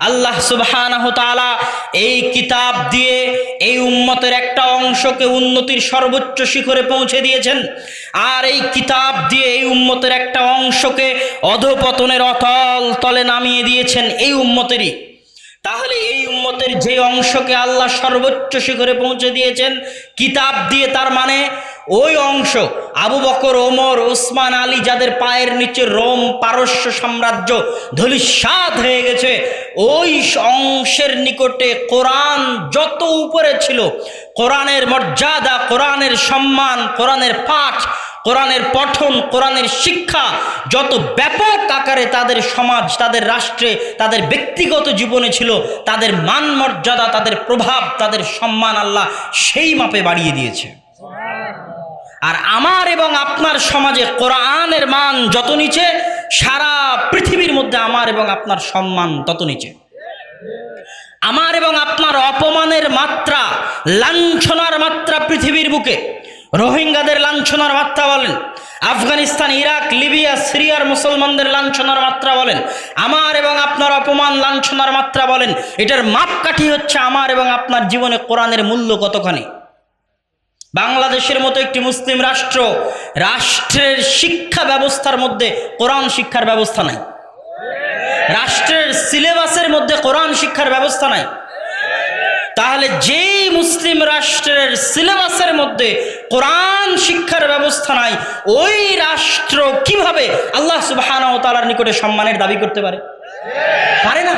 আল্লাহ তাআলা এই কিতাব দিয়ে এই উম্মতের একটা অংশকে উন্নতির সর্বোচ্চ শিখরে পৌঁছে দিয়েছেন। আর এই কিতাব দিয়ে এই উম্মতের একটা অংশকে অধপতনের অতল তলে নামিয়ে দিয়েছেন এই উম্মতেরই। তাহলে এই উম্মতের যে অংশকে আল্লাহ সর্বোচ্চ শিখরে পৌঁছে দিয়েছেন, কিতাব দিয়ে তার মানে ওই অংশ, আবু বকর, ওমর ওসমান আলী যাদের পায়ের নিচে রোম পারস্য সাম্রাজ্য ধলিস্বাদ হয়ে গেছে, ওই অংশের নিকটে কোরআন যত উপরে ছিল, কোরআনের মর্যাদা, কোরআনের সম্মান, কোরআনের পাঠ, কোরআনের পঠন, কোরআনের শিক্ষা, যত ব্যাপক আকারে তাদের সমাজ, তাদের রাষ্ট্রে, তাদের ব্যক্তিগত জীবনে ছিল, তাদের মান মর্যাদা, তাদের প্রভাব, তাদের সম্মান আল্লাহ সেই মাপে বাড়িয়ে দিয়েছে। আর আমার এবং আপনার সমাজে কোরআনের মান যত নিচে, সারা পৃথিবীর মধ্যে আমার এবং আপনার সম্মান তত নিচে। আমার এবং আপনার অপমানের মাত্রা, লাঞ্ছনার মাত্রা পৃথিবীর বুকে। রোহিঙ্গাদের লাঞ্ছনার মাত্রা বলেন, আফগানিস্তান, ইরাক, লিবিয়া, সিরিয়ার মুসলমানদের লাঞ্ছনার মাত্রা বলেন, আমার এবং আপনার অপমান লাঞ্ছনার মাত্রা বলেন। এটার মাপকাঠি হচ্ছে আমার এবং আপনার জীবনে কোরআনের মূল্য কতখানি? বাংলাদেশের মতো একটি মুসলিম রাষ্ট্র, রাষ্ট্রের শিক্ষা ব্যবস্থার মধ্যে কোরআন শিক্ষার ব্যবস্থা নাই। রাষ্ট্রের সিলেবাসের মধ্যে কোরআন শিক্ষার ব্যবস্থা নাই। তাহলে যেই মুসলিম রাষ্ট্রের সিলেবাসের মধ্যে কোরআন শিক্ষার ব্যবস্থা নাই, ওই রাষ্ট্র কীভাবে আল্লাহ সুবাহানা নিকটে সম্মানের দাবি করতে পারে? পারে না।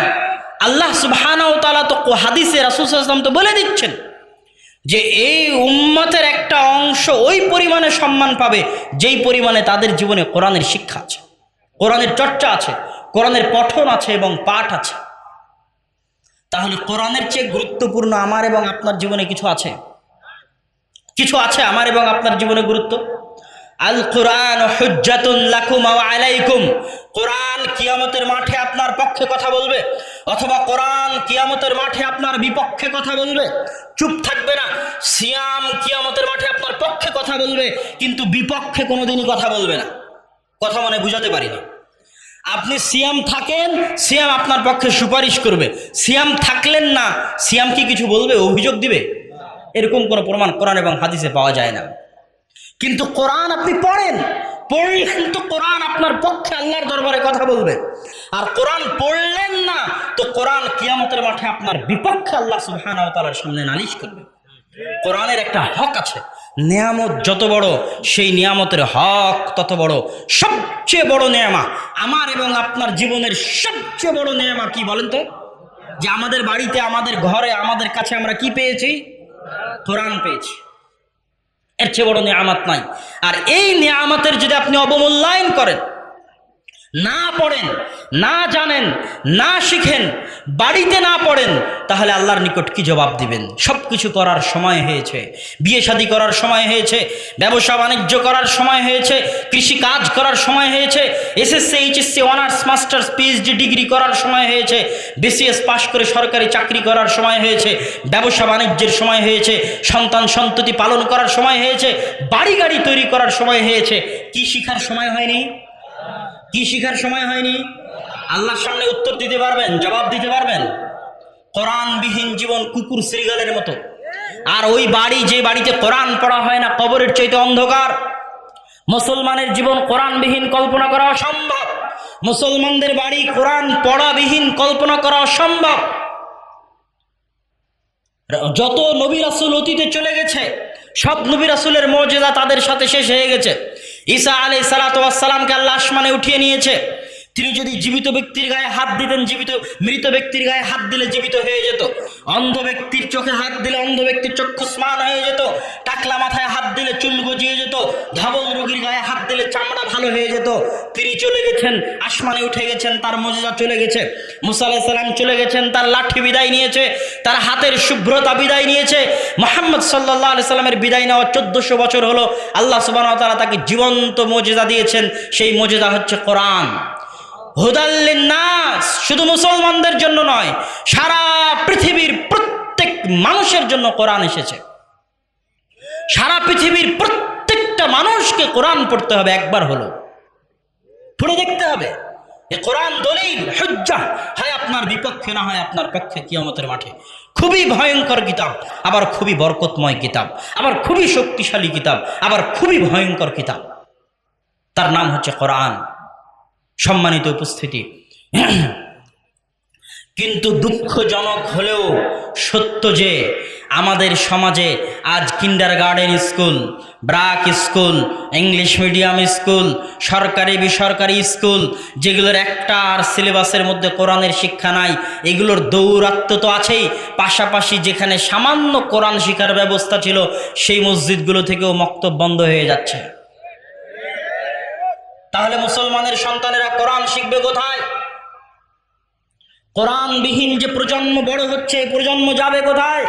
আল্লাহ সুবাহানা তালা তো হাদিসে রাসুল আসলাম তো বলে দিচ্ছেন। যে এই উম্মতের একটা অংশ ওই পরিমাণে সম্মান পাবে, যেই পরিমাণে তাদের জীবনে কোরআনের শিক্ষা আছে, কোরআনের চর্চা আছে, কোরআনের পঠন আছে এবং পাঠ আছে। তাহলে কোরআনের চেয়ে গুরুত্বপূর্ণ আমার এবং আপনার জীবনে কিছু আছে? কিছু আছে আমার এবং আপনার জীবনে গুরুত্ব? আল কোরআন কোরআন কিয়ামতের মাঠে আপনার পক্ষে কথা বলবে। অথবা কোরআন কিয়ামতের মাঠে আপনার বিপক্ষে কথা বলবে? চুপ থাকবে না। সিয়াম কিয়ামতের মাঠে আপনার পক্ষে কথা বলবে, কিন্তু বিপক্ষে কোনোদিনই কথা বলবে না। কথা মানে বুঝাতে পারি না আপনি সিয়াম থাকেন, সিয়াম আপনার পক্ষে সুপারিশ করবে। সিয়াম থাকলেন না, সিয়াম কি কিছু বলবে, অভিযোগ দিবে? এরকম কোনো প্রমাণ কোরআন এবং হাদিসে পাওয়া যায় না। কিন্তু কোরআন আপনি পড়েন পড়লেন তো কোরআন আপনার পক্ষে আল্লাহর দরবারে কথা বলবে। আর কোরআন পড়লেন না, তো কোরআন কিয়ামতের মাঠে আপনার বিপক্ষে আল্লাহ ওয়া সামনে নালিশ করবে। কোরআনের একটা হক আছে। নিয়ামত যত বড়, সেই নিয়ামতের হক তত বড়। সবচেয়ে বড় নেয়ামা আমার এবং আপনার জীবনের সবচেয়ে বড় নেয়ামা কি বলেন তো? যে আমাদের বাড়িতে, আমাদের ঘরে, আমাদের কাছে আমরা কি পেয়েছি? কোরআন পেয়েছি। এর চেয়ে বড় নিয়ামাত নাই। আর এই নিয়ামাতের যদি আপনি অবমূল্যায়ন করেন না পড়েন, না জানেন, না শিখেন, বাড়িতে না পড়েন, তাহলে আল্লাহর নিকট কি জবাব দিবেন? সব কিছু করার সময় হয়েছে বিয়ে শাদী করার সময় হয়েছে, ব্যবসা বাণিজ্য করার সময় হয়েছে কৃষি কাজ করার সময় হয়েছে, SSC, HSC, honours, masters, PhD degree করার সময় হয়েছে, বিসিএস পাশ করে সরকারি চাকরি করার সময় হয়েছে, ব্যবসা বাণিজ্যের সময় হয়েছে, সন্তান সন্ততি পালন করার সময় হয়েছে বাড়ি গাড়ি তৈরি করার সময় হয়েছে, কি শিখার সময় হয়নি? কি শিখার সময় হয়নি? আল্লাহর সামনে উত্তর দিতে পারবেন, জবাব দিতে পারবেন? কোরআনবিহীন জীবন কুকুর শ্রীগালের মতো। আর ওই বাড়ি, যে বাড়িতে কোরআন পড়া হয় না, কবরের চাইতে অন্ধকার। মুসলমানের জীবন কোরআনবিহীন কল্পনা করা অসম্ভব। মুসলমানদের বাড়ি কোরআন পড়াবিহীন কল্পনা করা অসম্ভব। যত নবী রাসুল অতীতে চলে গেছে, সব নবী রাসুলের মর্যাদা তাদের সাথে শেষ হয়ে গেছে। ঈসা আলাই সালাতামকে আল্লাহ আসমানে উঠিয়ে নিয়েছে। তিনি যদি জীবিত ব্যক্তির গায়ে হাত দিতেন, জীবিত, মৃত ব্যক্তির গায়ে হাত দিলে জীবিত হয়ে যেত। অন্ধ ব্যক্তির চোখে হাত দিলে অন্ধ ব্যক্তির চক্ষু স্নান হয়ে যেত। টাকলা মাথায় হাত দিলে চুল গজিয়ে যেত। ধবল রোগীর গায়ে হাত দিলে চামড়া ভালো হয়ে যেত। তিনি চলে গেছেন, আসমানে উঠে গেছেন, তার মজা চলে গেছে। মুসা আলাইহিস সালাম চলে গেছেন, তার লাঠি বিদায় নিয়েছে, তার হাতের শুভ্রতা বিদায় নিয়েছে। মোহাম্মদ সাল্লাহ আলি সাল্লামের বিদায় নেওয়া চোদ্দশো বছর হলো। আল্লাহ সুবাহ তারা তাকে জীবন্ত মজেদা দিয়েছেন। সেই মজেদা হচ্ছে কোরআন। হুদাল্লিন নাস শুধু মুসলমানদের জন্য নয়, সারা পৃথিবীর প্রত্যেক মানুষের জন্য কোরআন এসেছে। সারা পৃথিবীর প্রত্যেকটা মানুষকে কোরআন পড়তে হবে একবার হলো। পড়ে দেখতে হবে এ কোরআন দলিল, হজ্জা, হয় আপনার বিপক্ষে না হয় আপনার পক্ষে কিয়ামতের মাঠে। খুবই ভয়ঙ্কর কিতাব, আবার খুবই বরকতময় কিতাব, আবার খুবই শক্তিশালী কিতাব, আবার খুবই ভয়ঙ্কর কিতাব। তার নাম হচ্ছে কোরআন। সম্মানিত উপস্থিতি। কিন্তু দুঃখজনক হলেও সত্য যে আমাদের সমাজে আজ kindergarten school BRAC school English medium school সরকারি, বেসরকারি স্কুল যেগুলোর একটা আর সিলেবাসের মধ্যে কোরআনের শিক্ষা নাই, এগুলোর দৌরাত্ম তো আছেই। পাশাপাশি যেখানে সামান্য কোরআন শিক্ষার ব্যবস্থা ছিল, সেই মসজিদগুলো থেকেও মক্তব বন্ধ হয়ে যাচ্ছে। তাহলে মুসলমানের সন্তানেরা কোরআন শিখবে কোথায়? কোরআনবিহীন যে প্রজন্ম বড় হচ্ছে, এই প্রজন্ম যাবে কোথায়?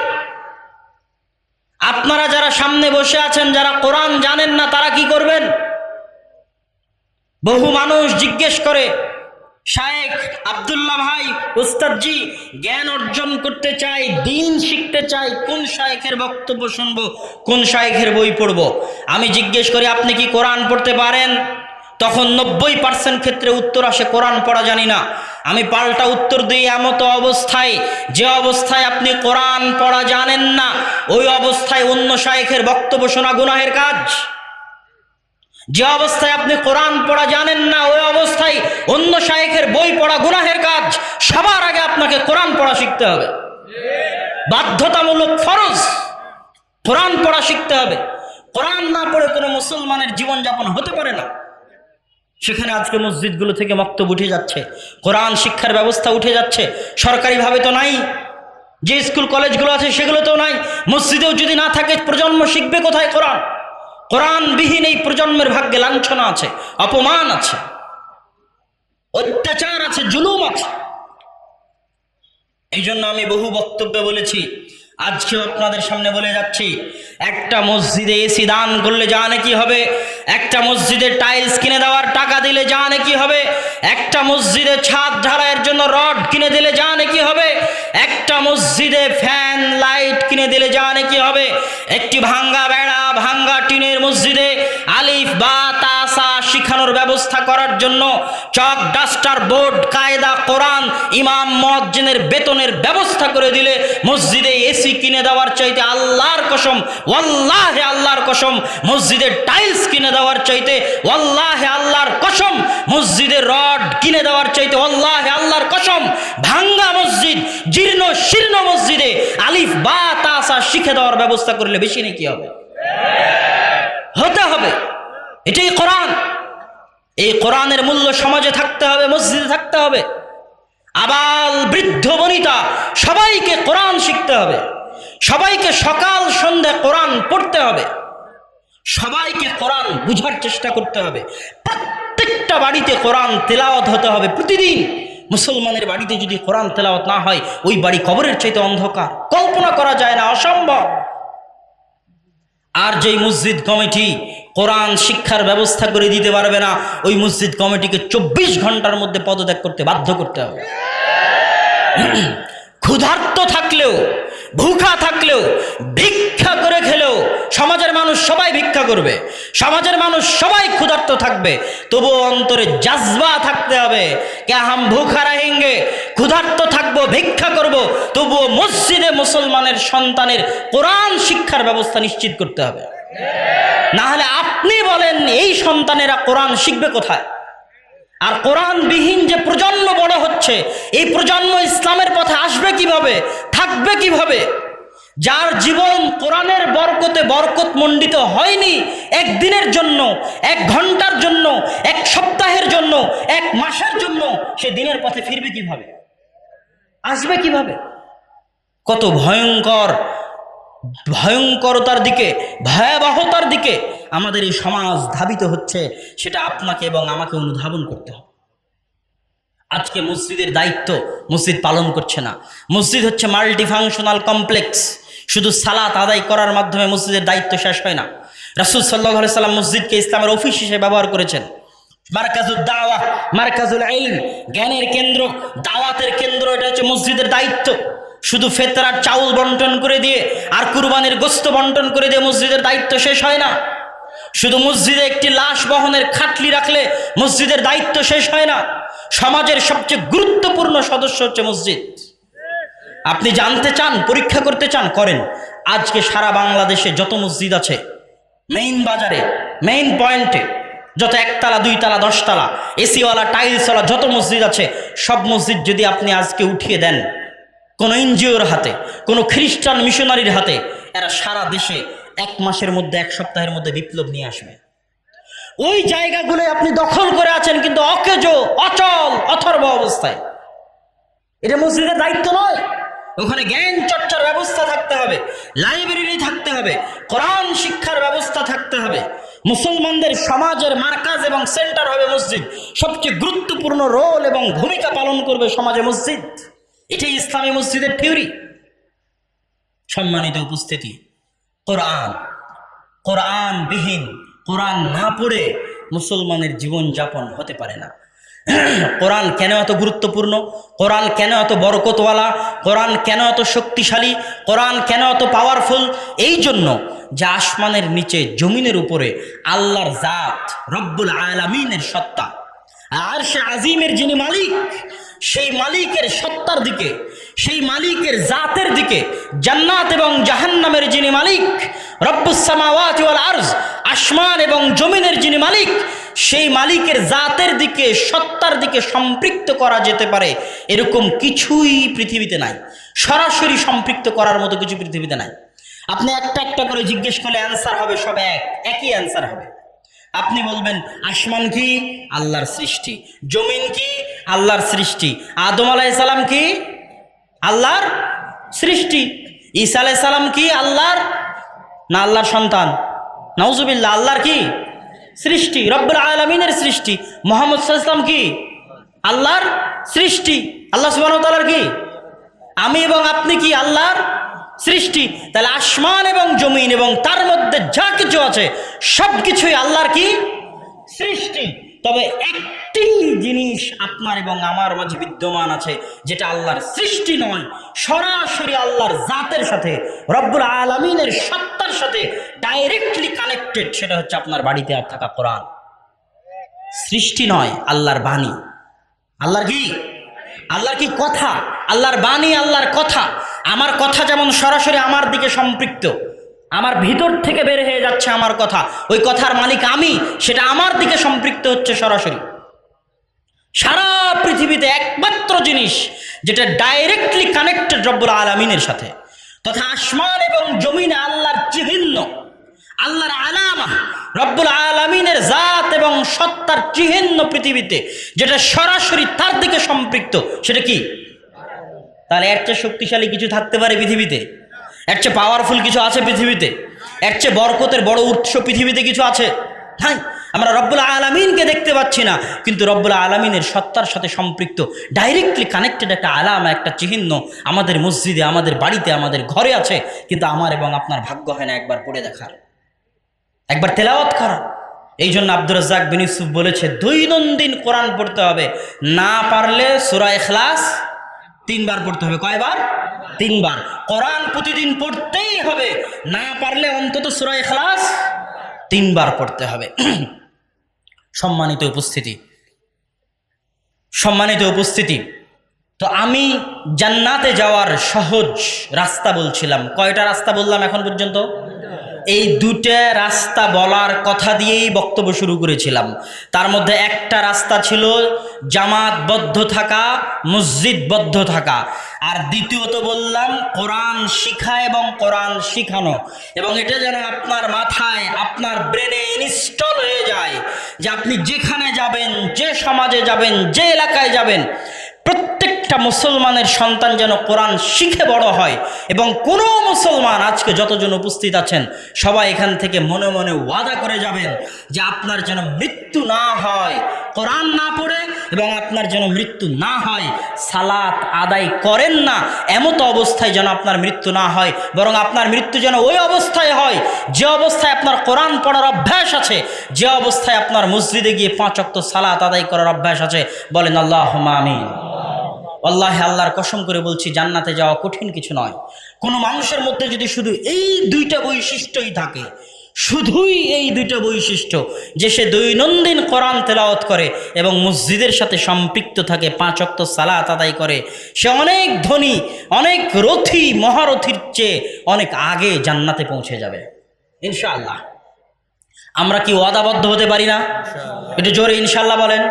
আপনারা যারা সামনে বসে আছেন, যারা কোরআন জানেন না, তারা কি করবেন? বহু মানুষ জিজ্ঞেস করে, শায়েখ আব্দুল্লাহ ভাই, উস্তাদজি, জ্ঞান অর্জন করতে চাই, দিন শিখতে চাই, কোন শায়েখের বক্তব্য শুনব, কোন শায়েখের বই পড়ব? আমি জিজ্ঞেস করি, আপনি কি কোরআন পড়তে পারেন? তখন নব্বই পার্সেন্ট ক্ষেত্রে উত্তর আসে, কোরআন পড়া জানি না। আমি পাল্টা উত্তর দিই এমতো অবস্থায়, যে অবস্থায় আপনি কোরআন পড়া জানেন না, ওই অবস্থায় অন্য শায়েখের বক্তব্য শোনা গুনাহের কাজ। যে অবস্থায় আপনি কোরআন পড়া জানেন না, ওই অবস্থায় অন্য শায়েখের বই পড়া গুনাহের কাজ, সবার আগে আপনাকে কোরআন পড়া শিখতে হবে। বাধ্যতামূলক ফরজ, কোরআন পড়া শিখতে হবে। কোরআন না পড়ে কোনো মুসলমানের জীবনযাপন হতে পারে না। সেখানে আজকে মসজিদগুলো থেকে মক্তব উঠে যাচ্ছে। কোরআন শিক্ষার ব্যবস্থা উঠে যাচ্ছে। সরকারিভাবে তো নাই। যে স্কুল কলেজগুলো আছে সেগুলো তো নাই। মসজিদেও যদি না থাকে, প্রজন্ম শিখবে কোথায় কোরআন? কোরআনবিহীন এই প্রজন্মের ভাগ্যে লাঞ্ছনা আছে, অপমান আছে, অত্যাচার আছে, জুলুম আছে। এই জন্য আমি বহু বক্তব্যে বলেছি আজকেও আপনাদের সামনে বলে যাচ্ছি, একটা মসজিদে এসি দান করলে যা নাকি হবে? একটা মসজিদে টাইলস কিনে দেওয়ার টাকা দিলে যা নাকি হবে? একটা মসজিদে ছাদ ঢালাইয়ের জন্য রড কিনে দিলে যা নাকি হবে? একটা মসজিদে ফ্যান, লাইট কিনে দিলে যা নাকি হবে? একটি ভাঙ্গা বেড়া, ভাঙ্গা টিনের মসজিদে আলিফ, বা তাসা শিখানোর ব্যবস্থা করার জন্য চক, ডাস্টার, বোর্ড, কায়দা, কোরআন, ইমাম মজ্জিনের বেতনের ব্যবস্থা করে দিলে মসজিদে এসি কিনে দেওয়ার চাইতে আল্লাহর কসম, ওয়াল্লাহে আল্লাহর কসম, মসজিদে টাইলস কিনে দেওয়ার চাইতে ওয়াল্লাহে আল্লাহর কসম, মসজিদে রড কিনে দেওয়ার চাইতে ওয়াল্লাহে আল্লাহর কসম, ভাঙ্গা মসজিদ, জীর্ণ, শীর্ণ মসজিদে আলিফ, বা তাসা শিখে দেওয়ার ব্যবস্থা করলে বেশি নাকি হবে? হতে হবে। এটাই কোরআন। এই কোরআনের মূল্য সমাজে থাকতে হবে, মসজিদে থাকতে হবে। আবাল বৃদ্ধ বনিতা, সবাইকে কোরআন শিখতে হবে। সবাইকে সকাল, সন্ধ্যা কোরআন পড়তে হবে। সবাইকে কোরআন বুঝার চেষ্টা করতে হবে। প্রত্যেকটা বাড়িতে কোরআন তেলাওয়াত হতে হবে প্রতিদিন। মুসলমানের বাড়িতে যদি কোরআন তেলাওয়াত না হয়, ওই বাড়ি কবরের চাইতে অন্ধকার। কল্পনা করা যায় না, অসম্ভব। আর যেই মসজিদ কমিটি কোরআন শিক্ষার ব্যবস্থা করে দিতে পারবে না। ওই মসজিদ কমিটিকে চব্বিশ ঘণ্টার মধ্যে পদত্যাগ করতে বাধ্য করতে হবে। ক্ষুধার্ত থাকলেও, ভুখা থাকলেও, ভিক্ষা করে খেলেও সমাজের মানুষ সবাই ভিক্ষা করবে। সমাজের মানুষ সবাই ক্ষুধার্ত থাকবে। তবুও অন্তরে জাজবা থাকতে হবে। কে হাম ভুখা রাহেঙ্গে, ক্ষুধার্ত থাকব, ভিক্ষা করব, তবুও মসজিদে মুসলমানের সন্তানের কোরআন শিক্ষার ব্যবস্থা নিশ্চিত করতে হবে। না হলে আপনি বলেন, এই সন্তানেরা কোরআন শিখবে কোথায়? আর কোরআনবিহীন যে প্রজন্ম বড় হচ্ছে, এই প্রজন্ম ইসলামের পথে আসবে কীভাবে, থাকবে কীভাবে? যার জীবন কোরআনের বরকতে বরকত মণ্ডিত হয়নি একদিনের জন্য, এক ঘণ্টার জন্য, এক সপ্তাহের জন্য, এক মাসের জন্য, সে দিনের পথে ফিরবে কীভাবে? আসবে কীভাবে? কত ভয়ঙ্কর ভয়ঙ্করতার দিকে, ভয়াবহতার দিকে আমাদের এই সমাজ ধাবিত হচ্ছে, সেটা আপনাকে এবং আমাকে অনুধাবন করতে হবে। আজকে মসজিদের দায়িত্ব মসজিদ পালন করছে না। মসজিদ হচ্ছে মাল্টিফাংশনাল কমপ্লেক্স শুধু সালাত আদায় করার মাধ্যমে মসজিদের দায়িত্ব শেষ হয় না। রাসুল সাল্লাহ সাল্লাম মসজিদকে ইসলামের অফিস হিসেবে ব্যবহার করেছেন। মার্কাজুল দাওয়া, মার্কাজুল আইন জ্ঞানের কেন্দ্র, দাওয়াতের কেন্দ্র, এটা হচ্ছে মসজিদের দায়িত্ব। শুধু ফেতরার চাউল বন্টন করে দিয়ে আর কুরবানির গোস্ত বন্টন করে দিয়ে মসজিদের দায়িত্ব শেষ হয় না। শুধু মসজিদে একটি লাশ বহনের খাটলি রাখলে মসজিদের দায়িত্ব শেষ হয় না। সমাজের সবচেয়ে গুরুত্বপূর্ণ সদস্য হচ্ছে মসজিদ। আপনি জানতে চান, পরীক্ষা করতে চান, করেন। আজকে সারা বাংলাদেশে যত মসজিদ আছে মেইন বাজারে মেইন পয়েন্টে যত একতলা, দুইতলা, দশতলা এসিওয়ালা টাইলসওয়ালা যত মসজিদ আছে, সব মসজিদ যদি আপনি আজকে উঠিয়ে দেন কোনো এনজিওর হাতে, কোনো খ্রিস্টান মিশনারির হাতে, এরা সারা দেশে এক মাসের মধ্যে, এক সপ্তাহের মধ্যে বিপ্লব নিয়ে আসবে। ওই জায়গাগুলো আপনি দখল করে আছেন কিন্তু অকেজ, অচল, অথর্ব অবস্থায়। এটা মসজিদের দায়িত্ব নয়। ওখানে জ্ঞান চর্চার ব্যবস্থা থাকতে হবে, লাইব্রেরি থাকতে হবে, কোরআন শিক্ষার ব্যবস্থা থাকতে হবে। মুসলমানদের সমাজের মার্কাজ এবং সেন্টার হবে মসজিদ। সবচেয়ে গুরুত্বপূর্ণ রোল এবং ভূমিকা পালন করবে সমাজে মসজিদ। এটাই ইসলামী মসজিদের থিওরি। সম্মানিত উপস্থিতি, কোরআন কোরআন বিহীন কোরআন না পড়ে মুসলমানের জীবন যাপন হতে পারে না। কোরআন কেন এত গুরুত্বপূর্ণ? কোরআন কেন এত বরকতওয়ালা? কোরআন কেন এত শক্তিশালী? কোরআন কেন এত পাওয়ারফুল এই জন্য যে আসমানের নিচে জমিনের উপরে আল্লাহর জাত রব্বুল আলামিনের সত্তা আর সে আজিমের যিনি মালিক সেই মালিকের সত্তার দিকে, সেই মালিকের জাতের দিকে, জান্নাত এবং জাহান্নামের যিনি মালিক রব্বুসামাওয়াত আরজ, আসমান এবং জমিনের যিনি মালিক, সেই মালিকের জাতের দিকে, সত্তার দিকে সম্পৃক্ত করা যেতে পারে এরকম কিছুই পৃথিবীতে নাই। সরাসরি সম্পৃক্ত করার মতো কিছু পৃথিবীতে নাই। আপনি একটা একটা করে জিজ্ঞেস করলে অ্যান্সার হবে সব এক, একই অ্যান্সার হবে। আপনি বলবেন, আসমান কি? আল্লাহর সৃষ্টি। জমিন কি? আল্লাহর সৃষ্টি। আদম আলাইসালাম কি? আল্লাহর সৃষ্টি। ঈসা আলাইসালাম কি? আল্লাহর? না, আল্লাহর সন্তান। নওজুবিল্লা আল্লাহর কি? সৃষ্টি। রব্বুল আলমিনের সৃষ্টি। মোহাম্মদ সাল্লাম কি? আল্লাহর সৃষ্টি। আল্লাহ সুবাহতালার কি? আমি এবং আপনি কি আল্লাহর সৃষ্টি? তাহলে আসমান এবং জমিন এবং তার মধ্যে যা কিছু আছে সব কিছুই আল্লাহর কি? সৃষ্টি। তবে একটি জিনিস আপনার এবং আমার মাঝে বিদ্যমান আছে, যেটা আল্লাহর সৃষ্টি নয়, সরাসরি আল্লাহর জাতের সাথে, রব্বুল আলমিনের সত্তার সাথে ডাইরেক্টলি কানেক্টেড সেটা হচ্ছে আপনার বাড়িতে আর থাকা কোরআন। সৃষ্টি নয়, আল্লাহর বাণী। আল্লাহর কি? আল্লাহর কি কথা? আল্লাহর বাণী, আল্লাহর কথা। আমার কথা যেমন সরাসরি আমার দিকে সম্পৃক্ত, আমার ভিতর থেকে বের হয়ে যাচ্ছে আমার কথা। ওই কথার মালিক আমি, সেটা আমার দিকে সম্পৃক্ত হচ্ছে সরাসরি। সারা পৃথিবীতে একমাত্র জিনিস যেটা ডাইরেক্টলি কানেক্টেড রব্বুল আলমিনের সাথে। তথা আসমান এবং জমিনে আল্লাহর চিহ্ন, আল্লাহর আলামা, রব্বুল আলমিনের জাত এবং সত্তার চিহ্ন পৃথিবীতে, যেটা সরাসরি তার দিকে সম্পৃক্ত, সেটা কি? তাহলে এর চেয়ে শক্তিশালী কিছু থাকতে পারে পৃথিবীতে। এর চেয়ে পাওয়ারফুল কিছু আছে পৃথিবীতে। এর চেয়ে বরকতের বড় উৎস পৃথিবীতে কিছু আছে? হ্যাঁ আমরা রব্বুল আলমিনকে দেখতে পাচ্ছি না, কিন্তু রব্বুল আলমিনের সত্তার সাথে সম্পৃক্ত ডাইরেক্টলি কানেক্টেড একটা আলামা, একটা চিহ্ন আমাদের মসজিদে, আমাদের বাড়িতে, আমাদের ঘরে আছে, কিন্তু আমার এবং আপনার ভাগ্য হয় না একবার পড়ে দেখার। একবার তেলাওয়াত করা। এই জন্য আব্দুর রাজ্জাক বিন ইউসুফ বলেছে, দৈনন্দিন কোরআন পড়তে হবে। না পারলে সুরা এখলাস তিনবার পড়তে হবে। কয়বার? তিনবার। কোরআন প্রতিদিন পড়তেই হবে। না পারলে অন্তত সুরা এখলাস তিনবার পড়তে হবে। সম্মানিত উপস্থিতি। সম্মানিত উপস্থিতি। তো আমি জান্নাতে যাওয়ার সহজ রাস্তা বলছিলাম। কয়টা রাস্তা বললাম এখন পর্যন্ত? এই দুটা রাস্তা বলার কথা দিয়েই বক্তব্য শুরু করেছিলাম। তার মধ্যে একটা রাস্তা ছিল জামাতবদ্ধ থাকা, মসজিদবদ্ধ থাকা। আর দ্বিতীয়ত বললাম, কোরআন শিখা এবং কোরআন শিখানো। এবং এটা যেন আপনার মাথায়, আপনার ব্রেনে ইনস্টল হয়ে যায় যে আপনি যেখানে যাবেন, যে সমাজে যাবেন, যে এলাকায় যাবেন প্রত্যেকটা মুসলমানের সন্তান যেন কোরআন শিখে বড় হয় এবং কোনো মুসলমান আজকে যতজন উপস্থিত আছেন, সবাই এখান থেকে মনে মনে ওয়াদা করে যাবেন যে আপনার যেন মৃত্যু না হয়, কোরআন না পড়ে এবং আপনার যেন মৃত্যু না হয়। সালাত আদায় করেন না, এমত অবস্থায় যেন আপনার মৃত্যু না হয়, বরং আপনার মৃত্যু যেন ওই অবস্থায় হয়, যে অবস্থায় আপনার কোরআন পড়ার অভ্যাস আছে, যে অবস্থায় আপনার মসজিদে গিয়ে পাঁচ অক্ত সালাত আদায় করার অভ্যাস আছে, বলেন আল্লাহ আমিন। আল্লাহ আল্লাহর কসম করে বলছি, জান্নাতে যাওয়া কঠিন কিছু নয়। কোনো মানুষের মধ্যে যদি শুধু এই দুইটা বৈশিষ্ট্যই থাকে, শুধুই এই দুইটা বৈশিষ্ট্য, যে সে দৈনন্দিন কোরআন তেলাওয়াত করে এবং মসজিদের সাথে সম্পৃক্ত থাকে, পাঁচ অক্ত সালাত আদায় করে, সে অনেক ধনী, অনেক রথী, মহারথীর চেয়ে অনেক আগে জান্নাতে পৌঁছে যাবে। ইনশাআল্লাহ। আমরা কি ওয়াদাবদ্ধ হতে পারি না? একটু জোরে ইনশাল্লাহ বলেন।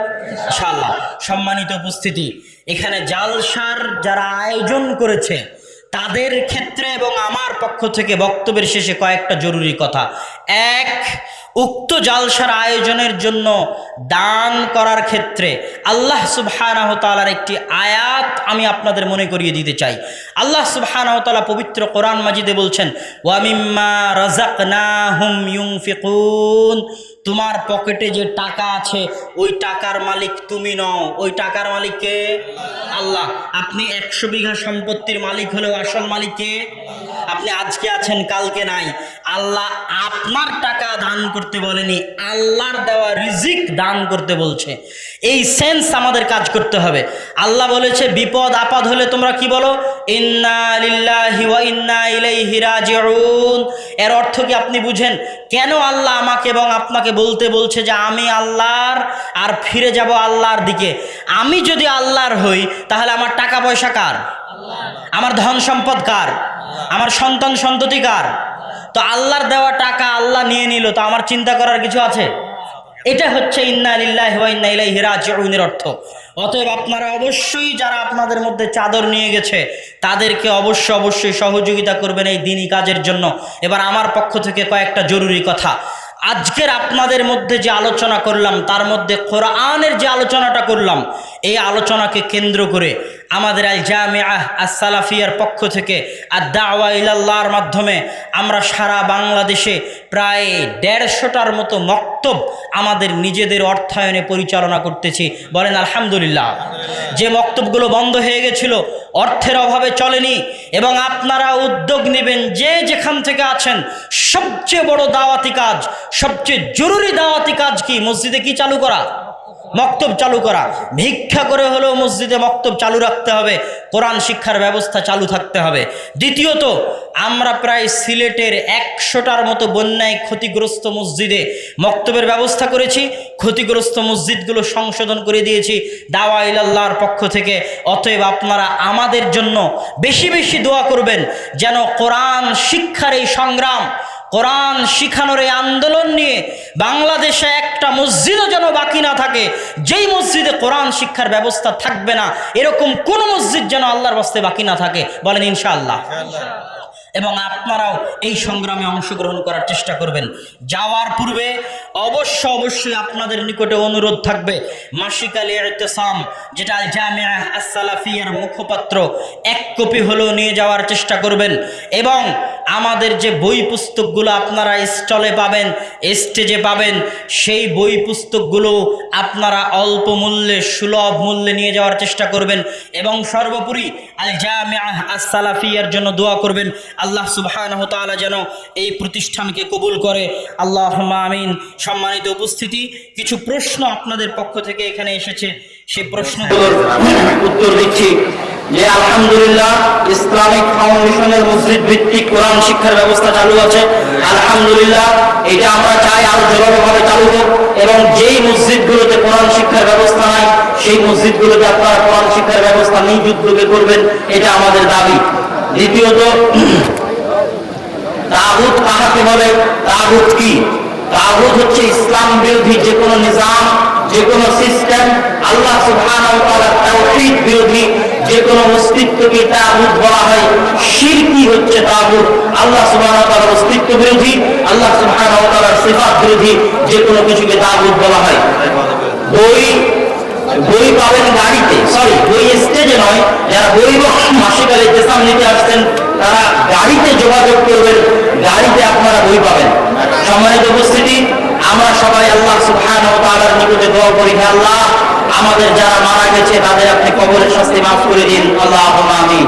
ইনশাল্লাহ সম্মানিত উপস্থিতি এখানে জালসার যারা আয়োজন করেছে, তাদের ক্ষেত্রে এবং আমার পক্ষ থেকে বক্তব্যের শেষে কয়েকটা জরুরি কথা। এক উক্ত জালসার আয়োজনের জন্য দান করার ক্ষেত্রে আল্লাহ সুবহানাহ তাআলার একটি আয়াত আমি আপনাদের মনে করিয়ে দিতে চাই। আল্লাহ সুবহানাহ তাআলা পবিত্র কোরআন মাজিদে বলছেন ওয়ামিম্মা রাযাকনাহুম ইউনফিকুন। তোমার পকেটে যে টাকা আছে, ওই টাকার মালিক তুমি নও। ওই টাকার মালিক কে? আল্লাহ। আপনি একশো বিঘা সম্পত্তির মালিক হলেও আসল মালিক কে? আপনি আজকে আছেন, কালকে নাই। আল্লাহ আপনার টাকা দান করতে বলেনি, আল্লাহর দেওয়া রিজিক দান করতে বলছে। এই সেন্স আমাদের কাজ করতে হবে। আল্লাহ বলেছে, বিপদ, আপদ হলে তোমরা কি বলো? রাজিউন। এর অর্থ কি আপনি বুঝেন? কেন আল্লাহ আমাকে এবং আপনাকে বলতে বলছে যে আমি আল্লাহর আর ফিরে যাব আল্লাহর দিকে? আমি যদি আল্লাহর হই, তাহলে আমার টাকা পয়সা কার? আমার ধন সম্পদ কার? আমার সন্তান সন্ততি কার? তো আল্লাহর দেওয়া টাকা আল্লাহ নিয়ে নিল, তো আমার চিন্তা করার কিছু আছে? এটা হচ্ছে ইন্না লিল্লাহি ওয়া ইন্না ইলাইহি রাজিউনের অর্থ। অতএব আপনারা অবশ্যই যারা আপনাদের মধ্যে চাদর নিয়ে গেছে, তাদেরকে অবশ্য অবশ্যই সহযোগিতা করবেন এই দিনই কাজের জন্য। এবার আমার পক্ষ থেকে কয়েকটা জরুরি কথা। আজকের আপনাদের মধ্যে যে আলোচনা করলাম, তার মধ্যে কোরআনের যে আলোচনাটা করলাম, এই আলোচনাকে কেন্দ্র করে আমাদের আল জামিআহ আস সালাফিয়ার পক্ষ থেকে আর দাওয়া ইলাল্লাহর মাধ্যমে আমরা সারা বাংলাদেশে প্রায় দেড়শোটার মতো মক্তব আমাদের নিজেদের অর্থায়নে পরিচালনা করতেছি। বলেন, আলহামদুলিল্লাহ। যে মক্তবগুলো বন্ধ হয়ে গেছিল, অর্থের অভাবে চলেনি এবং আপনারা উদ্যোগ নেবেন যে যেখান থেকে আছেন, সবচেয়ে বড় দাওয়াতি কাজ, সবচেয়ে জরুরি দাওয়াতি কাজ কি? মসজিদে কি চালু করা? মক্তব চালু করা। ভিক্ষা করে হলেও মসজিদে মক্তব চালু রাখতে হবে। কোরআন শিক্ষার ব্যবস্থা চালু থাকতে হবে। দ্বিতীয়ত, আমরা প্রায় সিলেটের একশোটার মতো বন্যায় ক্ষতিগ্রস্ত মসজিদে মক্তবের ব্যবস্থা করেছি। ক্ষতিগ্রস্ত মসজিদগুলো সংশোধন করে দিয়েছি দাওয়া ইলাল্লাহর পক্ষ থেকে। অতএব আপনারা আমাদের জন্য বেশি বেশি দোয়া করবেন যেন কোরআন শিক্ষার এই সংগ্রাম কোরআন শিখানোর এই আন্দোলন নিয়ে বাংলাদেশে একটা মসজিদও যেন বাকি না থাকে, যেই মসজিদে কোরআন শিক্ষার ব্যবস্থা থাকবে না, এরকম কোন মসজিদ যেন আল্লাহর বাস্তে বাকি না থাকে, বলেন ইনশাআল্লাহ। এবং আপনারাও এই সংগ্রামে অংশগ্রহণ করার চেষ্টা করবেন। যাওয়ার পূর্বে অবশ্য অবশ্যই আপনাদের নিকটে অনুরোধ থাকবে, মাসিক আলী ইরতেসাম যেটা জামিয়া আসসালাফিয়ার মুখপাত্র, এক কপি হলেও নিয়ে যাওয়ার চেষ্টা করবেন। এবং আমাদের যে বই পুস্তকগুলো আপনারা স্টলে পাবেন, স্টেজে পাবেন, সেই বই পুস্তকগুলো আপনারা অল্প মূল্যে, সুলভ মূল্যে নিয়ে যাওয়ার চেষ্টা করবেন এবং সর্বোপরি আল জামিয়া আসসালাফিয়ার জন্য দোয়া করবেন। আল্লাহ সুবহানাহু তাআলা যেন এই প্রতিষ্ঠানকে কবুল করে। আল্লাহ আমিন। সম্মানিত উপস্থিতি, কিছু প্রশ্ন আপনাদের পক্ষ থেকে এখানে এসেছে। সেই প্রশ্নগুলোর উত্তর দিচ্ছি। যে আলহামদুলিল্লাহ ইসলামিক ফাউন্ডেশনের মসজিদ ভিত্তিক কোরআন শিক্ষার ব্যবস্থা চালু আছে। আলহামদুলিল্লাহ, এটা আমরা চাই আরও জোরালোভাবে চালু হোক এবং যেই মসজিদগুলোতে কোরআন শিক্ষার ব্যবস্থা নাই, সেই মসজিদগুলোতে আপনারা কোরআন শিক্ষার ব্যবস্থা নিজ উদ্যোগে করবেন, এটা আমাদের দাবি। দ্বিতীয়ত, তাগুত কাহাকে বলে? তাগুত কি? তাগুত হচ্ছে ইসলাম বিরোধী যে কোনো নিজাম, যে কোনো সিস্টেম, আল্লাহ সুবহানাহু ওয়া তাআলার তাওহীদ বিরোধী যে কোনো অস্তিত্বকে তাগুত বলা হয়, শিরকি হচ্ছে তাগুত। আল্লাহ সুবহানাহু ওয়া তাআলার অস্তিত্ব বিরোধী, আল্লাহ সুবহানাহু ওয়া তাআলার সিফাত বিরোধী যে কোনো কিছুকে তাগুত বলা হয়। বই বই পাবেন গাড়িতে সরি বই স্টেজে নয়, যারা বই মাসিক আলী ইসলাম নিতে আসছেন, তারা গাড়িতে যোগাযোগ করবেন, গাড়িতে আপনারা বই পাবেন। সম্মানিত উপস্থিতি, আমরা সবাই আল্লাহ সুবহান ও তাআলার নিকটে দোয়া করি আল্লাহ আমাদের যারা মারা গেছে, তাদের আপনি কবরের শাস্তি মাফ করে দিন। আল্লাহ আমিন।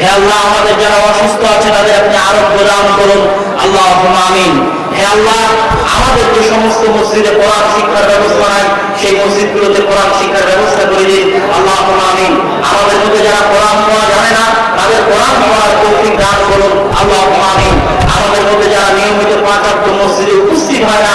হে আল্লাহ, আমাদের যারা অসুস্থ আছে, তাদের আপনি আরোগ্য দান করুন। আল্লাহ আমিন। হে আল্লাহ, আমাদের যে সমস্ত মসজিদে কোরআন শিক্ষার ব্যবস্থা নাই, সেই মসজিদগুলোতে কোরআন শিক্ষার ব্যবস্থা করে দিন। আল্লাহ আমিন। আমাদের মধ্যে যারা কোরআন পড়া জানে না, তাদের কোরআন পড়ার তৌফিক দান করুন। আল্লাহ আমিন। আমাদের মধ্যে যারা নিয়মিত পাঁচ মসজিদে উপস্থিত হয় না